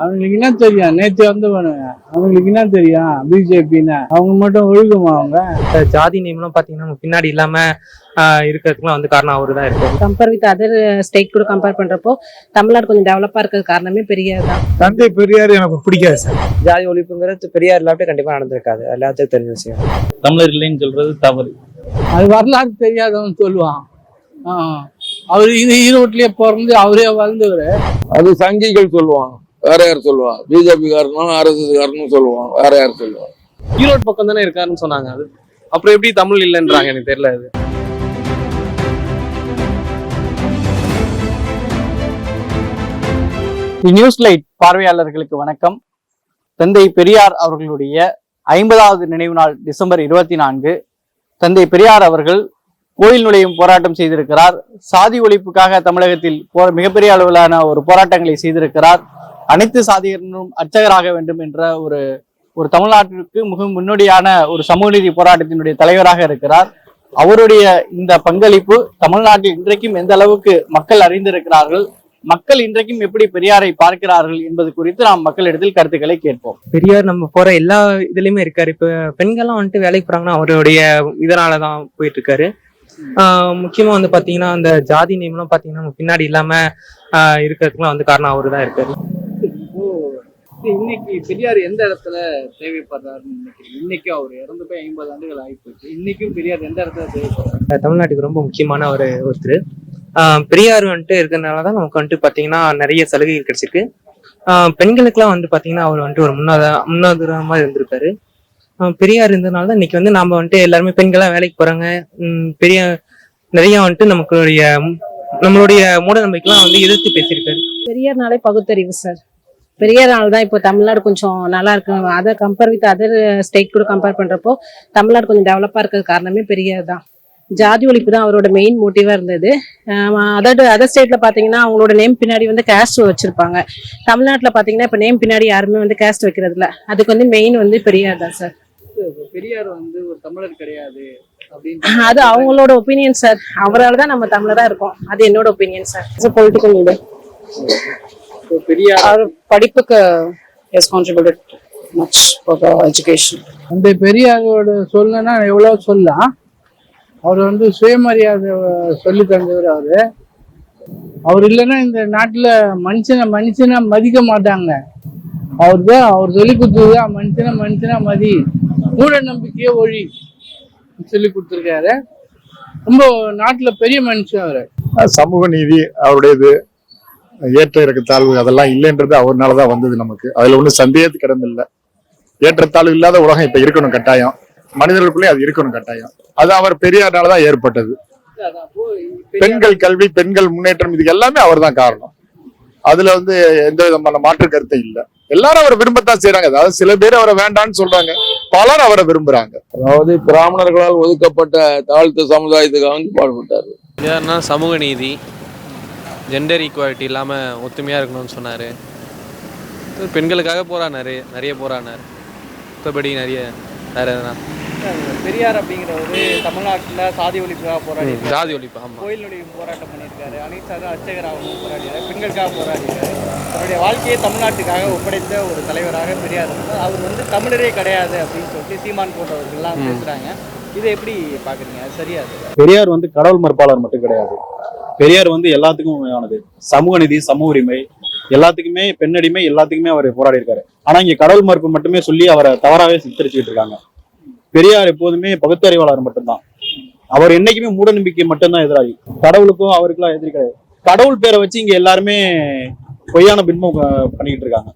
அவங்களுக்கு என்ன தெரியும்? நேற்று வந்தவனுங்க அவங்களுக்கு என்ன தெரியும்? பிஜேபின்னு. அவங்க மட்டும் ஒழுகுமா அவங்க? ஜாதி நேம்லாம் பாத்தீங்கன்னா நம்ம பின்னாடி இல்லாம இருக்கிறதுக்குலாம் வந்து காரணம் அவரு தான் இருக்கு. கம்பேர் வித் அதர் ஸ்டேட் கூட கம்பேர் பண்றப்போ தமிழ்நாடு கொஞ்சம் டெவலப்பா இருக்கிறது காரணமே பெரிய தான் தந்தை பெரியார் எனக்கு பிடிக்காது சார். ஜாதி ஒழிப்புங்கிறது பெரியார் இல்லாட்டி கண்டிப்பா நடந்திருக்காது. எல்லாத்துக்கும் தெரிஞ்ச விஷயம். தமிழர் இல்லைன்னு சொல்றது தவறு. அது வரலாறு தெரியாதவன் சொல்லுவான். அவரு இது ஈரோட்லயே பிறந்து அவரே வளர்ந்தவர். அது சங்கிகள் சொல்லுவான் வேற யார் சொல்லுவான் பிஜேபி காரனும் ஆர்எஸ்எஸ் காரனும் சொல்லுவான் வேற யார் சொல்லுவான் ஈரோடு பக்கம் தானே இருக்காருன்னு சொன்னாங்க அது. அப்புறம் எப்படி தமிழ் இல்லைன்றாங்க எனக்கு தெரியல அது. நியூஸ் லைட் பார்வையாளர்களுக்கு வணக்கம். தந்தை பெரியார் அவர்களுடைய ஐம்பதாவது நினைவு நாள் டிசம்பர் இருபத்தி நான்கு. தந்தை பெரியார் அவர்கள் கோயில் நுழையும் போராட்டம் செய்திருக்கிறார். சாதி ஒழிப்புக்காக தமிழகத்தில் போ மிகப்பெரிய அளவிலான ஒரு போராட்டங்களை செய்திருக்கிறார். அனைத்து சாதியினரும் அர்ச்சகராக வேண்டும் என்ற ஒரு ஒரு தமிழ்நாட்டிற்கு மிக முன்னோடியான ஒரு சமூக நீதி போராட்டத்தினுடைய தலைவராக இருக்கிறார். அவருடைய இந்த பங்களிப்பு தமிழ்நாட்டில் இன்றைக்கும் எந்த அளவுக்கு மக்கள் அறிந்திருக்கிறார்கள் மக்கள் இன்றைக்கும் எப்படி பெரியாரை பார்க்கிறார்கள் என்பது குறித்து நாம் மக்களிடத்தில் கருத்துக்களை கேட்போம். பெரியார் நம்ம போற எல்லா இதுலயுமே இருக்காரு. இப்ப பெண்கள்லாம் வந்துட்டு வேலைக்கு போறாங்கன்னா அவருடைய இதனாலதான் போயிட்டு இருக்காரு முக்கியமா வந்து பாத்தீங்கன்னா அந்த ஜாதி நேம்லாம் பாத்தீங்கன்னா பின்னாடி இல்லாம ஆஹ் இருக்கிறதுக்குலாம் வந்து காரணம் அவரு தான் இருக்காரு. இன்னைக்கு பெரியார் எந்த இடத்துல தேவைப்படுறாருன்னு நினைக்கிறீங்க? இன்னைக்கும் அவர் இறந்து போய் ஐம்பது ஆண்டுகள் ஆகிப்போச்சு இன்னைக்கும் பெரியார் எந்த இடத்துல தேவைப்படுறாரு? தமிழ்நாட்டுக்கு ரொம்ப முக்கியமான ஒரு ஒருத்தர். பெரியார் வந்துட்டு இருக்கிறதுனால தான் நமக்கு வந்துட்டு பாத்தீங்கன்னா நிறைய சலுகைகள் கிடைச்சிருக்கு. பெண்களுக்கெல்லாம் வந்து பாத்தீங்கன்னா அவர் வந்துட்டு ஒரு முன்னாத முன்னாதாரமா இருந்திருக்காரு. பெரியார் இருந்ததுனால தான் இன்னைக்கு வந்து நாம வந்துட்டு எல்லாருமே பெண்களா வேலைக்கு போறாங்க. உம் பெரிய நிறைய வந்துட்டு நமக்குடைய நம்மளுடைய மூட நம்பிக்கைலாம் வந்து எதிர்த்து பேசியிருக்காரு. பெரியார்னாலே பகுத்தறிவு சார். பெரியார்னால தான் இப்போ தமிழ்நாடு கொஞ்சம் நல்லா இருக்கு. அதை கம்பேர் வித் அதர் ஸ்டேட் கூட கம்பேர் பண்றப்போ தமிழ்நாடு கொஞ்சம் டெவலப்பா இருக்கிறது காரணமே பெரியார் தான். ஜாதி ஒழிப்பு தான் அவரோட மெயின் மோட்டிவா இருந்தது. அதர் அதர் ஸ்டேட்ல பாத்தீங்கன்னா அவங்களோட நேம் பின்னாடி வந்து கேஸ்ட் வச்சிருப்பாங்க. தமிழ்நாட்டுல பாத்தீங்கன்னா இப்ப நேம் பின்னாடி யாருமே வந்து கேஸ்ட் வைக்கிறது இல்ல. அதுக்கு வந்து மெயின் வந்து பெரியார் தான் சார் பெரியார் வந்து ஒரு தமிழர் கிடையாது அது அவங்களோட ஒப்பீனியன் சார் அவரால் தான் நம்ம தமிழரா இருக்கோம். அது என்னோட ஒப்பீனியன் சார் பொலிட்டிக்கல் லீடர் அவர் படிப்புக்கு has contributed much for education அந்த பெரியாரோட சொல்லனா எவ்வளவு சொல்லலாம்? அவர் வந்து சுயமரியாதை சொல்லி தந்தவர் அவரு. அவர் இல்லைன்னா இந்த நாட்டுல மனுஷனை மனுஷனா மதிக்க மாட்டாங்க. அவர் தான் அவர் சொல்லி கொடுத்ததுதான் மனுஷனை மனுஷனா மதி. மூட நம்பிக்கையே ஒழி சொல்லி கொடுத்துருக்காரு. ரொம்ப நாட்டுல பெரிய மனுஷன் அவரு. சமூக நீதி அவருடையது. ஏற்ற இறக்க தாழ்வு அதெல்லாம் இல்லைன்றது அவர்னால தான் வந்தது நமக்கு. அதுல ஒன்றும் சந்தேகத்துக்கு இடமில்லை ஏற்றத்தாழ்வு இல்லாத உலகம் இப்ப இருக்கணும் கட்டாயம். மனிதர்களுக்குள்ளே அது இருக்கணும் கட்டாயம். அது அவர் பெரியார்னால தான் ஏற்பட்டது. பெண்கள் கல்வி பெண்கள் முன்னேற்றம் இதுக்கு எல்லாமே அவர் தான் காரணம். அதுல வந்து எந்த விதமான மாற்று கருத்து இல்ல. எல்லாரும் அவரை விரும்பத்தான் செய்றாங்க. அதாவது சில பேர் அவரை வேண்டாம்னு சொல்றாங்க. பலர் அவரை விரும்புறாங்க. அதாவது பிராமணர்களால் ஒதுக்கப்பட்ட தாழ்த்த சமுதாயத்துக்காக வந்து பாடுபட்டார் பெரியார்னா சமூக நீதி ஜெண்டர் ஈக்குவாலிட்டி இல்லாமல் ஒத்துமையாக இருக்கணும்னு சொன்னார். பெண்களுக்காக போராடினாரு நிறைய போராடினார். மற்றபடி நிறைய வேற எதனா? பெரியார் அப்படிங்கிறவரு தமிழ்நாட்டுல சாதி ஒழிப்புக்காக போராடி ஜாதி ஒழிப்பு ஆமாம் கோயில் நுழைவு போராட்டம் பண்ணியிருக்காரு. அனைத்து அர்ச்சகராகவும் போராடினார். பெண்களுக்காக போராடினார். அவருடைய வாழ்க்கையை தமிழ்நாட்டுக்காக ஒப்படைத்த ஒரு தலைவராக பெரியார் இருந்தார். அவர் வந்து தமிழரே கிடையாது அப்படின்னு சொல்லிட்டு சீமான் போன்றவர்கள்லாம் பேசுறாங்க. இதை எப்படி பாக்குறீங்க அது சரியா அது? பெரியார் வந்து கடவுள் மறுப்பாளர் மட்டும் கிடையாது. பெரியார் வந்து எல்லாத்துக்கும் உண்மையானது. சமூக நீதி சமூக உரிமை எல்லாத்துக்குமே பெண்ணடிமை எல்லாத்துக்குமே அவர் போராடி இருக்காரு. ஆனா இங்க கடவுள் மறுப்பு மட்டுமே சொல்லி அவரை தவறாவே சித்தரிச்சுட்டு இருக்காங்க. பெரியார் எப்போதுமே பகுத்தறிவாளர் மட்டும்தான். அவர் என்னைக்குமே மூட நம்பிக்கை மட்டும்தான் எதிராகி கடவுளுக்கும் அவருக்கெல்லாம் எதிரி கிடையாது. கடவுள் பேரை வச்சு இங்க எல்லாருமே பொய்யான பின்பம் பண்ணிக்கிட்டு இருக்காங்க.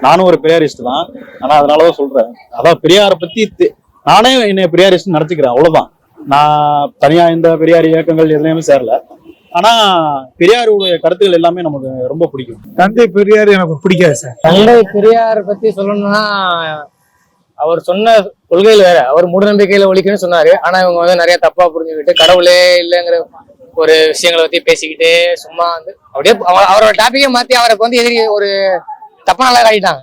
நானும் ஒரு பெரியாரிஸ்ட் தான். ஆனா அதனாலதான் சொல்றேன். அதான் பெரியாரை பத்தி தெ- நானே என்னை பெரியாரிஸ்ட் நடத்திக்கிறேன் அவ்வளவுதான். நான் தனியா இந்த பெரியார் இயக்கங்கள் எதுலையுமே சேரல. ஆனா பெரியாருடைய கருத்துக்கள் எல்லாமே நமக்கு ரொம்ப பிடிக்கும். தந்தை பெரியார் எனக்கு பிடிக்காது சார். தந்தை பெரியார் பத்தி சொல்லணும்னா அவர் சொன்ன கொள்கைகள் வேற அவர் மூடநம்பிக்கையில ஒழிக்கணும்னு சொன்னாரு. ஆனா இவங்க வந்து நிறைய தப்பா புரிஞ்சுக்கிட்டு கடவுளே இல்லைங்கிற ஒரு விஷயங்களை பத்தி பேசிக்கிட்டு சும்மா வந்து அப்படியே அவ- அவரோட டாபிக்கே மாத்தி அவருக்கு வந்து எதிரி ஒரு தப்பான ஆளா ஆகிட்டாங்க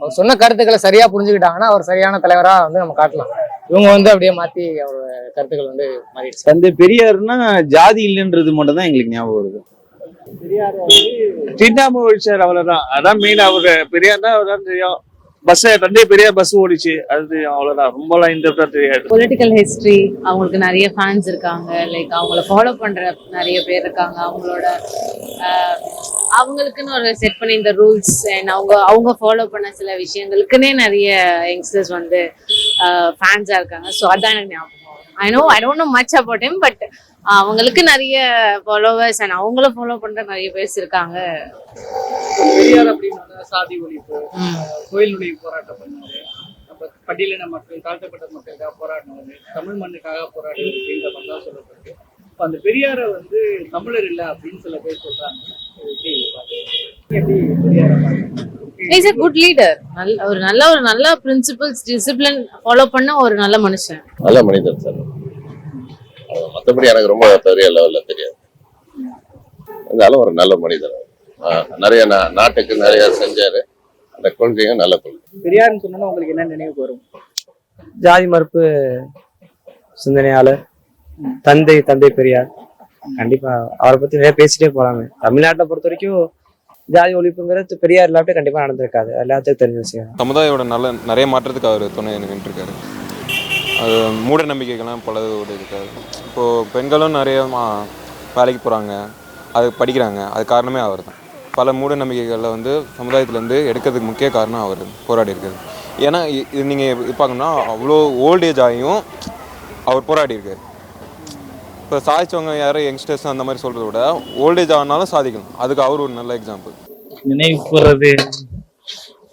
அவர் சொன்ன கருத்துக்களை சரியா புரிஞ்சுக்கிட்டாங்கன்னா அவர் சரியான தலைவரா வந்து நம்ம காட்டலாம். இவங்க வந்து அப்படியே மாத்தி அவரோட கருத்துக்கள் வந்து மாறிடுச்சு. தந்தை பெரியார்னா ஜாதி இல்லைன்றது மட்டும் தான் எங்களுக்கு ஞாபகம் வருது. பெரியார் வந்து திண்டாம ஒழிச்சார் அவ்வளவுதான் அதான் மெயின் அவரு. பெரியார் தான் அவர்தான் தெரியும். பஸ் தந்தை பெரிய பஸ் ஓடிச்சு. அது தெரியும் அவ்வளவுதான் ரொம்பலாம் இந்த தெரியாது பொலிட்டிக்கல் ஹிஸ்டரி அவங்களுக்கு நிறைய ஃபேன்ஸ் இருக்காங்க. லைக் அவங்கள ஃபாலோ பண்ற நிறைய பேர் இருக்காங்க. அவங்களோட அவங்களுக்குன்னு ஒரு செட் பண்ணி இந்த ரூல்ஸ் அண்ட் அவங்க அவங்க ஃபாலோ பண்ண சில விஷயங்களுக்குன்னே நிறைய யங்ஸ்டர்ஸ் வந்து ஃபேன்ஸா இருக்காங்க. ஸோ அதான் எனக்கு ஞாபகம் I know I don't know much about him but அவங்களுக்கு நிறைய ஃபாலோவர்ஸ் அண்ட் அவங்கள ஃபாலோ பண்ற நிறைய பேர்ஸ் இருக்காங்க. பெரியார் அப்படின்னா சாதி ஒழிப்பு கோயில் நுழைவு போராட்டம் பண்ணாரு அப்ப பட்டியலின மக்கள் தாழ்த்தப்பட்ட மக்களுக்காக போராடினது தமிழ் மண்ணுக்காக போராடினது அப்படின்ற மாதிரி தான் சொல்லப்படுது அப்ப அந்த பெரியாரை வந்து தமிழர் இல்லை அப்படின்னு சில பேர் சொல்றாங்க. எப்படி பெரியாரை? இஸ் a குட் லீடர் நல்ல ஒரு நல்ல ஒரு நல்ல பிரின்சிபல்ஸ் டிசிப்ளின் ஃபாலோ பண்ண ஒரு நல்ல மனுஷன். நல்ல மனிதன் சார். அது மத்தபடி எனக்கு ரொம்ப பெரிய லெவல்ல தெரியாது. இருந்தாலும் ஒரு நல்ல மனிதர் நிறைய நாட்டுக்கு நிறைய செஞ்சாரு. அந்த கொள்கையும் நல்ல கொள்கை பெரியார்னு சொன்னா உங்களுக்கு என்ன நினைவு வரும்? ஜாதி மறுப்பு சிந்தனையாளர் தந்தை தந்தை பெரியார். கண்டிப்பா அவரை பத்தி நிறைய பேசிட்டே போறாங்க தமிழ்நாட்டை பொறுத்த வரைக்கும் ஜாதி ஒழிப்புங்கிறது பெரியார் இல்லாட்டி கண்டிப்பா நடந்திருக்காது. எல்லாத்துக்கும் தெரிஞ்ச விஷயம். சமுதாயோட நல்ல நிறைய மாற்றத்துக்கு அவர் துணை நின்றுருக்காரு அது மூட நம்பிக்கைகள்லாம் பல ஒரு இருக்காரு. இப்போது பெண்களும் நிறைய வேலைக்கு போகிறாங்க அது படிக்கிறாங்க. அது காரணமே அவர் தான் பல மூட நம்பிக்கைகளில் வந்து சமுதாயத்துலேருந்து எடுக்கிறதுக்கு முக்கிய காரணம் அவர் போராடி இருக்காரு. ஏன்னா இ- இது நீங்கள் பார்க்கணும்னா அவ்வளோ ஓல்டேஜ் ஆகியும் அவர் போராடி இருக்கார். இப்போ சாதிச்சவங்க யாரும் யங்ஸ்டர்ஸ் அந்த மாதிரி சொல்கிறத விட ஓல்டேஜ் ஆனாலும் சாதிக்கணும். அதுக்கு அவர் ஒரு நல்ல எக்ஸாம்பிள் நினைவு கூறது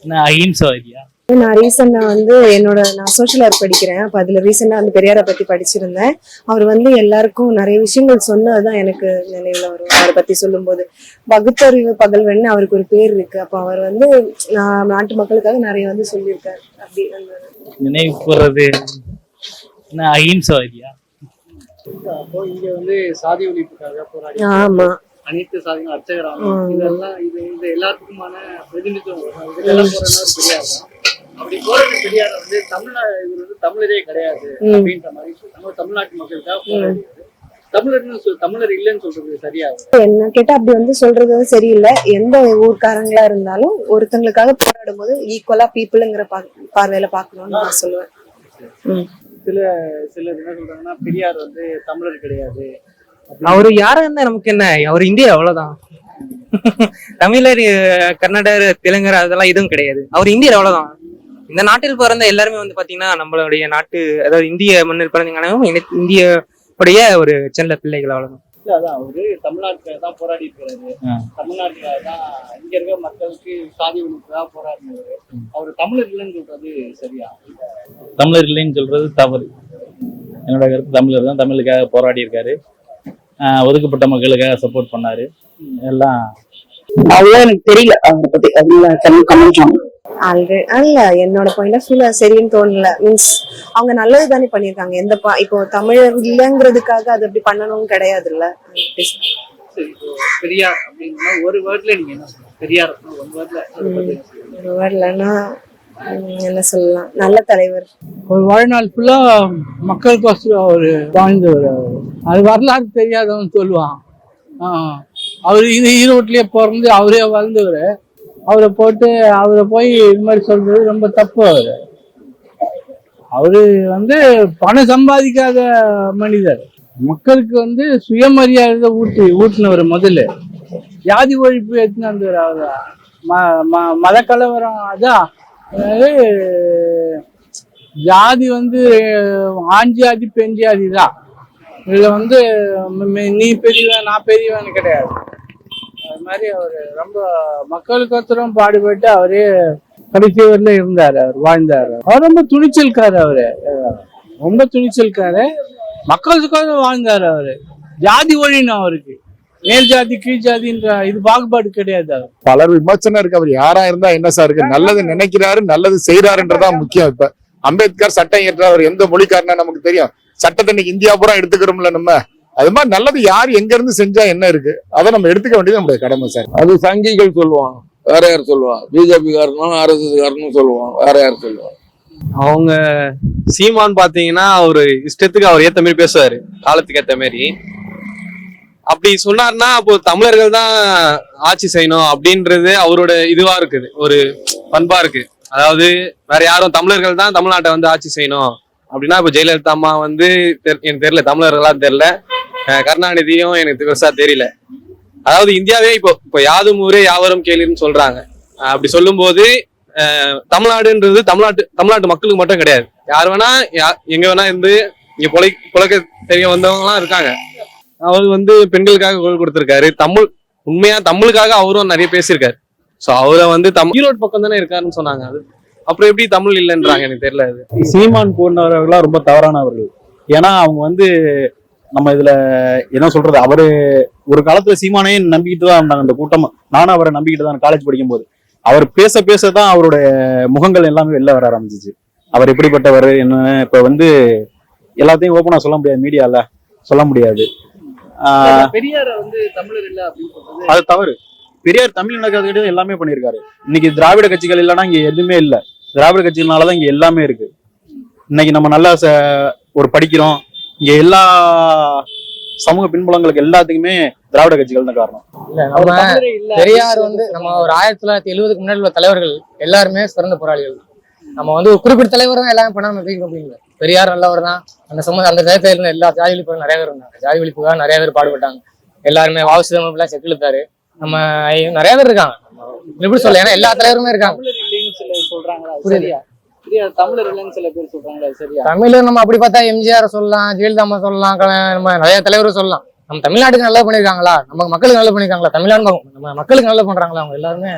அஹிம்சவாதியா? நான் ரீசெண்டா வந்து என்னோட நான் சோஷியல் ஒர்க் படிக்கிறேன். அப்ப அதுல ரீசெண்டா அந்த பெரியாரை பத்தி படிச்சிருந்தேன். அவர் வந்து எல்லாருக்கும் நிறைய விஷயங்கள் சொன்னதுதான் எனக்கு நினைவுல வரும். அவரை பத்தி சொல்லும்போது பகுத்தறிவு பகல்வன் அவருக்கு ஒரு பேர் இருக்கு. அப்ப அவர் வந்து நான் நாட்டு மக்களுக்காக நிறைய வந்து சொல்லியிருக்காரு. அப்படி நினைவு கூறது அஹிம்சவாதியா அப்போ இங்க வந்து சாதி ஒழிப்புக்காக போராடி ஆமா. அனைத்து சாதியும் அர்ச்சகராக ஆமா. இதெல்லாம் இது இது எல்லாத்துக்குமான பிரதிநிதித்துவம். இதுக்கெல்லாம் போறவர் பெரியார் தான். அப்படி போறது பெரியார் வந்து தமிழ்நா இவர் வந்து தமிழரே கிடையாது. அப்படின்ற மாதிரி நம்ம தமிழ்நாட்டு மக்களுக்காக போராடியது தமிழர்னு சொல் தமிழர் இல்லைன்னு சொல்றது சரியா என்ன கேட்டா அப்படி வந்து சொல்றது சரியில்லை. எந்த ஊர்க்காரங்களா இருந்தாலும் ஒருத்தங்களுக்காக போராடும் போது ஈக்குவலா பீப்புளுங்கிற பார்வையில பாக்கணும்னு நான் சொல்லுவேன். ம். சில சிலர் என்ன சொல்றாங்கன்னா பெரியார் வந்து தமிழர் கிடையாது. அவரு யாரா இருந்தா நமக்கு என்ன? அவர் இந்தியா அவ்வளவுதான். தமிழர் கன்னடர் தெலுங்கர் அதெல்லாம் எதுவும் கிடையாது. அவர் இந்தியர் அவ்வளவுதான். இந்த நாட்டில் பிறந்த எல்லாருமே வந்து பாத்தீங்கன்னா நம்மளுடைய நாட்டு அதாவது இந்திய மண்ணில் பிறந்தீங்கன்னா இந்திய உடைய ஒரு செல்ல பிள்ளைகள் அவ்வளவுதான். இல்ல அதான் அவரு தமிழ்நாட்டுக்காக தான் போராடி இருக்கிறாரு. தமிழ்நாட்டுக்காக தான் இங்க இருக்க மக்களுக்கு சாதி ஒழிப்புக்காக போராடினவர் அவர் தமிழர் இல்லைன்னு சொல்றது சரியா? தமிழர் இல்லைன்னு சொல்றது தவறு. என்னோட கருத்து தமிழர் தான் தமிழுக்காக போராடி இருக்காரு. ஒதுக்கப்பட்ட மக்களுக்காக சப்போர்ட் பண்ணாரு. எல்லாம் அவ்வளவு எனக்கு தெரியல அவரை பத்தி. அதனால கமெண்ட் ஆல்ரெடி இல்ல என்னோட பாயிண்ட் ஆஃப் வியூல சரின்னு தோணல. மீன்ஸ் அவங்க நல்லது தானே பண்ணிருக்காங்க எந்த பா இப்போ தமிழர் இல்லைங்கிறதுக்காக அது அப்படி பண்ணணும் கிடையாதுல்ல. சரி இப்போ பெரியார் அப்படின்னா ஒரு வேர்ட்ல நீங்க என்ன பெரியார் ஒன் வேர்ட்ல ஒரு வரலன்னா என்ன சொல்லலாம்? நல்ல தலைவர். ஒரு வாழ்நாள் ஃபுல்லா மக்களுக்கோசரம் அவர் வாழ்ந்தவர் அது வரலாறு தெரியாதவன் சொல்லுவான். அவர் இது ஈரோட்லயே பிறந்து அவரே வளர்ந்தவர் அவரை போட்டு அவரை போய் இது மாதிரி சொல்றது ரொம்ப தப்பு அவரு. அவரு வந்து பணம் சம்பாதிக்காத மனிதர். மக்களுக்கு வந்து சுயமரியாதை ஊட்டி ஊட்டினவர் முதல்ல. ஜாதி ஒழிப்பு எடுத்துன்னு வந்தவர் அவர். ம ம மத கலவரம் அதான் ஜாதி வந்து ஆஞ்சியாதி ஜாதி பெண் ஜாதி தான். இதுல வந்து நீ பெரியவன் நான் பெரியவன் கிடையாது. மாதிரி அவர் ரொம்ப மக்களுக்கு ஒருத்தரும் பாடுபட்டு அவரே கடைசி வரல இருந்தார் அவர் வாழ்ந்தார். அவர் ரொம்ப துணிச்சல்காரு அவரு. ரொம்ப துணிச்சல்காரு மக்களுக்காக வாழ்ந்தார் அவரு. ஜாதி ஒழினும் அவருக்கு. மேல் ஜாதி கீழ் ஜாதின்ற இது பாகுபாடு கிடையாது அவர் பலர் விமர்சனம் இருக்கு. அவர் யாரா இருந்தா என்ன சார் இருக்கு? நல்லது நினைக்கிறாரு நல்லது செய்யறாருன்றதான் முக்கியம் இப்ப. அம்பேத்கர் சட்டம் இயற்றார் அவர் எந்த மொழிக்காரனா நமக்கு தெரியும்? சட்டத்தை இன்னைக்கு இந்தியா பூரா எடுத்துக்கிறோம்ல நம்ம. அது மாதிரி நல்லது யார் எங்க இருந்து செஞ்சா என்ன இருக்கு? அதை நம்ம எடுத்துக்க வேண்டியது நம்மளுடைய கடமை சார். அது சங்கிகள் சொல்லுவான் வேற யார் சொல்லுவான் பிஜேபி காரனும் ஆர்எஸ்எஸ் காரனும் சொல்லுவான் வேற யார் சொல்லுவான் அவங்க சீமான் பாத்தீங்கன்னா அவரு இஷ்டத்துக்கு அவர் ஏத்த மாதிரி பேசுவாரு. காலத்துக்கு ஏத்த மாதிரி. அப்படி சொன்னார்னா அப்போ தமிழர்கள் தான் ஆட்சி செய்யணும் அப்படின்றது அவரோட இதுவா இருக்குது. ஒரு பண்பா இருக்கு. அதாவது வேற யாரும் தமிழர்கள் தான் தமிழ்நாட்டை வந்து ஆட்சி செய்யணும். அப்படின்னா இப்போ ஜெயலலிதா அம்மா வந்து தெரி- எனக்கு தெரியல தமிழர்களா தெரியல. கருணாநிதியும் எனக்கு பெருசா தெரியல. அதாவது இந்தியாவே இப்போ இப்போ யாதும் ஊரே யாவரும் கேளுன்னு சொல்றாங்க. அப்படி சொல்லும்போது போது தமிழ்நாடுன்றது தமிழ்நாட்டு தமிழ்நாட்டு மக்களுக்கு மட்டும் கிடையாது. யார் வேணா யா- எங்க வேணா இருந்து இங்க பொழை புழக்க தெரிய வந்தவங்கலாம் இருக்காங்க. அவர் வந்து பெண்களுக்காக குரல் கொடுத்திருக்காரு. தமிழ் உண்மையா தமிழுக்காக அவரும் நிறைய பேசியிருக்காரு. சோ அவரை வந்து தமிழ் ஈரோடு பக்கம் தானே இருக்காருன்னு சொன்னாங்க அது. அப்புறம் எப்படி தமிழ் இல்லைன்றாங்க எனக்கு தெரியல அது. சீமான் போன்றவர்கள்லாம் ரொம்ப தவறானவர்கள். ஏன்னா அவங்க வந்து நம்ம இதுல என்ன சொல்றது? அவரு ஒரு காலத்துல சீமானே நம்பிக்கிட்டு தான் இருந்தாங்க அந்த கூட்டம். நானும் அவரை நம்பிக்கிட்டு தான் காலேஜ் படிக்கும் போது அவர் பேச பேச தான் அவருடைய முகங்கள் எல்லாமே வெளில வர ஆரம்பிச்சிச்சு. அவர் எப்படிப்பட்டவர் என்ன இப்ப வந்து எல்லாத்தையும் ஓப்பனா சொல்ல முடியாது மீடியால சொல்ல முடியாது. ஆஹ் பெரியார வந்து தமிழர் இல்ல அப்படின்னு சொல்றது. அது தவறு. பெரியார் தமிழ் நடக்கிறதுக்கு எல்லாமே பண்ணியிருக்காரு. இன்னைக்கு திராவிட கட்சிகள் இல்லைன்னா இங்க எதுவுமே இல்ல. திராவிட கட்சிகள்னாலதான் இங்க எல்லாமே இருக்கு. இன்னைக்கு நம்ம நல்லா ஒரு படிக்கிறோம். இங்க எல்லா சமூக பின்புலங்களுக்கு எல்லாத்துக்குமே திராவிட கட்சிகள் தான் காரணம். நம்ம பெரியார் வந்து நம்ம ஒரு ஆயிரத்தி தொள்ளாயிரத்தி எழுபதுக்கு முன்னாடி உள்ள தலைவர்கள் எல்லாருமே சிறந்த போராளிகள். நம்ம வந்து ஒரு குறிப்பிட்ட தலைவர் தான் எல்லாமே பண்ணாம முடியல. பெரியார் நல்லவர் தான். அந்த சமூக அந்த நேரத்தில் இருந்த எல்லா ஜாதி ஒழிப்புகளும் நிறைய பேர் இருந்தாங்க. ஜாதி ஒழிப்புக்காக நிறைய பேர் பாடுபட்டாங்க. எல்லாருமே வாவுசிதம் எல்லாம் செக்கிழுத்தாரு நம்ம ஐ- நிறைய பேர் இருக்காங்க. நம்ம எப்படி சொல்ல ஏன்னா எல்லா தலைவருமே இருக்காங்க. புரியுது. தமிழர் இல்லைன்னு சில பேர் சொல்றாங்களா அது சரியா? தமிழ் நம்ம அப்படி பார்த்தா எம்ஜிஆர் சொல்லலாம் ஜெயலலிதா சொல்லலாம் நம்ம நிறைய தலைவர் சொல்லலாம். நம்ம தமிழ்நாட்டுக்கு நல்லா பண்ணிருக்காங்களா? நம்ம மக்களுக்கு நல்லா பண்ணிருக்காங்களா? தமிழ்நாடு நம்ம மக்களுக்கு நல்லா பண்றாங்களா அவங்க எல்லாருமே?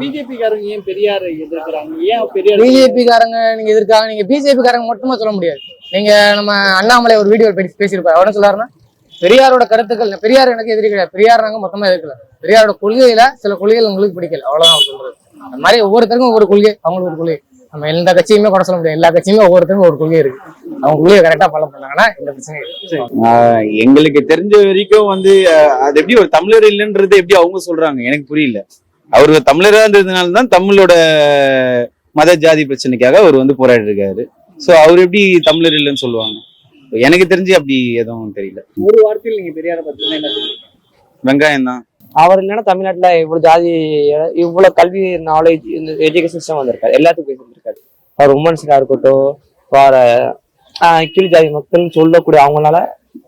பிஜேபி காரங்க ஏன் பெரியாரை எதிர்க்கிறாங்க? ஏன் பெரியார் பிஜேபி காரங்க நீங்க எதிர்க்காக நீங்க பிஜேபி காரங்க மட்டுமா சொல்ல முடியாது. நீங்க நம்ம அண்ணாமலை ஒரு வீடியோ பேசியிருப்பாரு. அவர் என்ன சொல்றாருன்னா பெரியாரோட கருத்துக்கள் பெரியார் எனக்கு எதிரி கிடையாது பெரியார் நாங்க மொத்தமா எதிர்க்கல. பெரியாரோட கொள்கையில சில கொள்கைகள் உங்களுக்கு பிடிக்கல. அவ்வளவுதான் சொல்றது அந்த மாதிரி ஒவ்வொருத்தருக்கும் ஒவ்வொரு கொள்கை அவங்களுக்கு ஒரு கொள்கை. நம்ம எந்த கட்சியுமே குறை சொல்ல முடியாது. எல்லா கட்சியுமே ஒவ்வொருத்தருக்கும் ஒரு கொள்கை இருக்கு. அவங்க கொள்கையை கரெக்டா ஃபாலோ பண்ணாங்கன்னா இந்த பிரச்சனை எங்களுக்கு தெரிஞ்ச வரைக்கும் வந்து அது எப்படி ஒரு தமிழர் இல்லைன்றது எப்படி அவங்க சொல்றாங்க? எனக்கு புரியல. அவர் தமிழரா இருந்ததுனால தான் தமிழோட மத ஜாதி பிரச்சனைக்காக அவர் வந்து போராடி இருக்காரு சோ அவர் எப்படி தமிழர் இல்லைன்னு சொல்லுவாங்க? எனக்கு தெரிஞ்சு அப்படி எதுவும் தெரியல. ஒரு வார்த்தையில் நீங்க பெரியாரை பத்தி என்ன வெங்காயம் தான் அவர் இல்லைன்னா தமிழ்நாட்டுல இவ்வளவு ஜாதி இவ்வளவு கல்வி நாலேஜ் இந்த எஜுகேஷன் சிஸ்டம் வந்திருக்காரு. எல்லாத்துக்கும் போய் இருந்திருக்காரு அவர் உமன்ஸுக்கா இருக்கட்டும் ஆஹ் கீழ் ஜாதி மக்கள்னு சொல்லக்கூடிய அவங்களால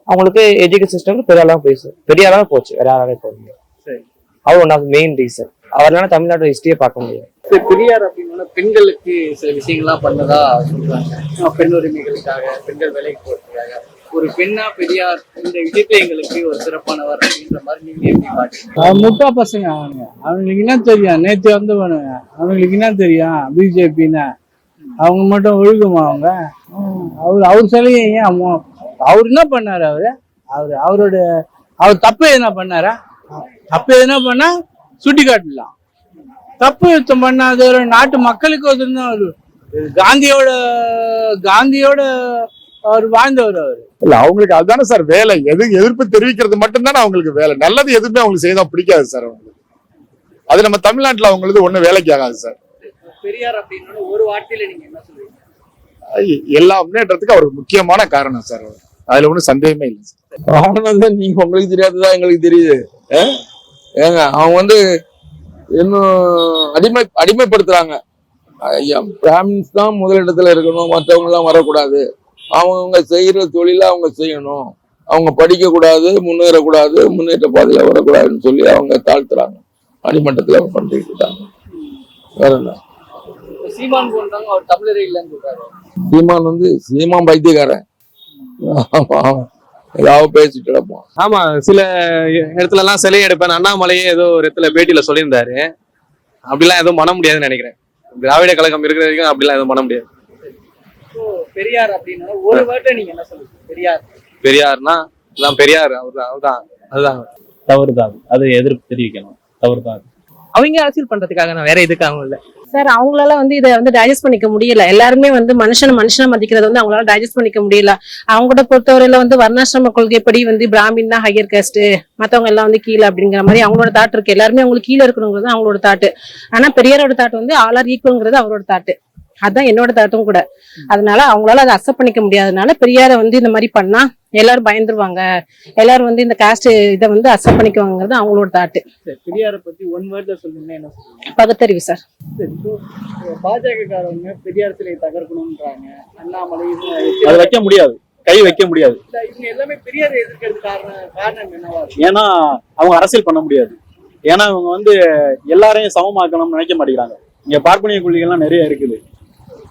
அவங்களுக்கு எஜுகேஷன் சிஸ்டம் பெரிய அளவு போயிடுச்சு. பெரிய அளவு போச்சு. வேற யாராலே போக. அவர் ஒன் ஆஃப் மெயின் ரீசன் அவர் இல்லைன்னா தமிழ்நாட்டோட ஹிஸ்டரியை பார்க்க முடியாது. பெரியார் அப்படின்னா பெண்களுக்கு சில விஷயங்கள்லாம் பண்ணதா சொல்றாங்க. பெண் உரிமைகளுக்காக பெண்கள் வேலைக்கு போறதுக்காக. ஒரு பெண்ணா பெரியார் இந்த விஷயத்தை எங்களுக்கு ஒரு சிறப்பானவர் அப்படின்ற மாதிரி நீங்க எப்படி பாக்குறீங்க முட்டா பசங்க அவனுங்க. அவங்களுக்கு என்ன தெரியும்? நேத்து வந்தவனுங்க. அவங்களுக்கு என்ன தெரியும்? பிஜேபின்னா. அவங்க மட்டும் ஒழுகுமா அவங்க? அவர் அவர் சிலையை ஏன் அவர் என்ன பண்ணாரு அவரு? அவரு அவரோட அவர் தப்பு எதுனா பண்ணாரா? தப்பு எதுனா பண்ணா சுட்டி காட்டலாம் தப்பு யுத்தம் பண்ணாத நாட்டு மக்களுக்கு ஒருத்தர் காந்தியோட காந்தியோட அவர் வாழ்ந்தவர் அவர். இல்ல அவங்களுக்கு அதுதானே சார் வேலை. எது எதிர்ப்பு தெரிவிக்கிறது மட்டும்தானே அவங்களுக்கு வேலை. நல்லது எதுவுமே அவங்களுக்கு செய்தா பிடிக்காது சார் அவங்களுக்கு. அது நம்ம தமிழ்நாட்டுல அவங்களுக்கு ஒண்ணும் வேலைக்கு ஆகாது சார். பெரியார் அப்படின்னா ஒரு வார்த்தையில நீங்க என்ன சொல்றீங்க ஐ- எல்லா முன்னேற்றத்துக்கும் அவர் முக்கியமான காரணம் சார் அவர். அதுல ஒண்ணும் சந்தேகமே இல்லை சார். காரணம் தான் நீங்க உங்களுக்கு தெரியாததான் எங்களுக்கு தெரியுது? ஆ? ஏங்க அவங்க வந்து இன்னும் அடிமை அடிமைப்படுத்துறாங்க. ஐயா பிராமின்ஸ் தான் முதலிடத்துல இருக்கணும். மற்றவங்க எல்லாம் வரக்கூடாது. அவங்கவுங்க செய்யற தொழிலை அவங்க செய்யணும். அவங்க படிக்க கூடாது முன்னேறக்கூடாது முன்னேற்ற பாதையில வரக்கூடாதுன்னு சொல்லி அவங்க தாழ்த்துறாங்க. அடிமட்டத்துல பண்ணிட்டு இருக்காங்க. வேற என்ன? சீமான் போன்றவங்க அவர் தமிழரே இல்லைன்னு சொல்றாரு. சீமான் வந்து சீமான் பைத்தியக்காரன். ஏதாவது பேசிட்டு கிடப்பான். ஆமா சில இடத்துல எல்லாம் சிலை எடுப்பேன். அண்ணாமலையே ஏதோ ஒரு இடத்துல பேட்டியில சொல்லியிருந்தாரு. அப்படிலாம் எதுவும் பண்ண முடியாதுன்னு நினைக்கிறேன். திராவிட கழகம் இருக்கிற வரைக்கும் அப்படிலாம் எதுவும் பண்ண முடியாது. பெரியார் அப்படின்னா ஒரு வார்த்தை நீங்க என்ன சொல்லுங்க பெரியார். பெரியார்னா அதான் பெரியார் அவர்தான் அவர்தான் அதுதான். தவறு தான். அது எதிர்ப்பு தெரிவிக்கணும். தவறு தான். அவங்க அரசியல் பண்றதுக்காக நான் வேற எதுக்காகவும் இல்லை? சார் அவங்களால வந்து இதை வந்து டைஜஸ்ட் பண்ணிக்க முடியல. எல்லாருமே வந்து மனுஷனை மனுஷனை மதிக்கிறது வந்து அவங்களால டைஜஸ்ட் பண்ணிக்க முடியல. அவங்களோட பொறுத்தவரையில வந்து வர்ணாசிரம கொள்கைப்படி வந்து பிராமின் தான் ஹையர் காஸ்ட் மத்தவங்க எல்லாம் வந்து கீழே அப்படிங்கிற மாதிரி அவங்களோட தாட் இருக்கு. எல்லாருமே அவங்களுக்கு கீழே இருக்கணுங்கிறது அவங்களோட தாட்டு ஆனா பெரியாரோட தாட் வந்து ஆல் ஆர் ஈக்குவல்ங்கிறது அவரோட தாட்டு அதான் என்னோட தாட்டும் கூட. அதனால அவங்களால அதை அக்செப்ட் பண்ணிக்க முடியாதனால பெரியாரை வந்து இந்த மாதிரி பண்ணா எல்லாரும் பயந்துருவாங்க. எல்லாரும் வந்து இந்த காஸ்ட் இதை வந்து அக்செப்ட் பண்ணிக்குவாங்கிறது அவங்களோட தாட்டு பெரியாரை பத்தி ஒன் வேர்ட்ல சொல்லுங்கன்னா என்ன பகுத்தறிவு சார் சரி இப்போ பாஜக காரவங்க பெரியார் சிலையை தகர்க்கணும்ன்றாங்க. அண்ணாமலை அது வைக்க முடியாது. கை வைக்க முடியாது. எல்லாமே பெரியார் எதிர்க்கிறது காரணம் காரணம் என்னவா ஏன்னா அவங்க அரசியல் பண்ண முடியாது. ஏன்னா இவங்க வந்து எல்லாரையும் சமமாக்கணும்னு நினைக்க மாட்டேங்கிறாங்க. இங்க பார்ப்பனிய கொள்கைகள்லாம் நிறைய இருக்குது.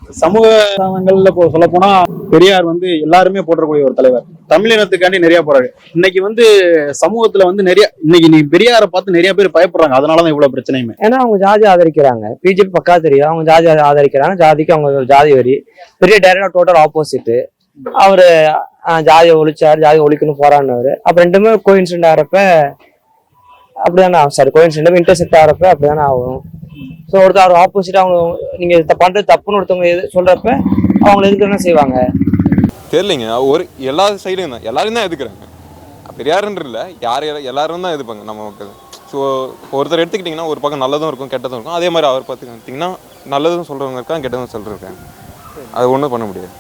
சமூக சாதனங்கள்ல சொல்ல போனா பெரியார் வந்து எல்லாருமே போற்றக்கூடிய ஒரு தலைவர். தமிழினத்துக்காண்டி நிறைய போறாரு. இன்னைக்கு வந்து சமூகத்துல வந்து நிறைய இன்னைக்கு நீ பெரியாரை பார்த்து நிறைய பேர் பயப்படுறாங்க. அதனாலதான் இவ்வளவு பிரச்சனையுமே. ஏன்னா அவங்க ஜாதி ஆதரிக்கிறாங்க. பிஜேபி பக்கா தெரியும். அவங்க ஜாதி ஆதரிக்கிறாங்க. ஜாதிக்கு அவங்க ஜாதி வரி. பெரிய டைரக்டா டோட்டல் ஆப்போசிட் அவரு ஜாதி ஜாதியை ஜாதி ஒழிக்கணும் போறான்னு அப்ப ரெண்டுமே கோயின்சிடென்ட் ஆகிறப்ப அப்படிதானே ஆகும். சாரி கோயின்சிடென்ட் இன்டர்செக்ட் ஆகிறப்ப அப்படிதானே ஆகும். ஸோ ஒருத்தர் ஆப்போசிட் அவங்க நீங்க இதை பண்ணுறது தப்புன்னு ஒருத்தவங்க எது சொல்றப்ப அவங்களை எதுக்கு செய்வாங்க. தெரியலைங்க. ஒரு எல்லா சைடும் தான். எல்லாரும் தான் எதுக்குறாங்க? பெரியாருன்ற இல்லை. யார் எல்லாரும் தான் எதுப்பாங்க நம்ம மக்கள். ஸோ ஒருத்தர் எடுத்துக்கிட்டிங்கன்னா ஒரு பக்கம் நல்லதும் இருக்கும் கெட்டதும் இருக்கும். அதே மாதிரி அவர் பார்த்துக்கிட்டிங்கன்னா நல்லதும் சொல்கிறவங்க இருக்காங்க கெட்டதும் சொல்கிறவங்க அது ஒன்றும் பண்ண முடியாது.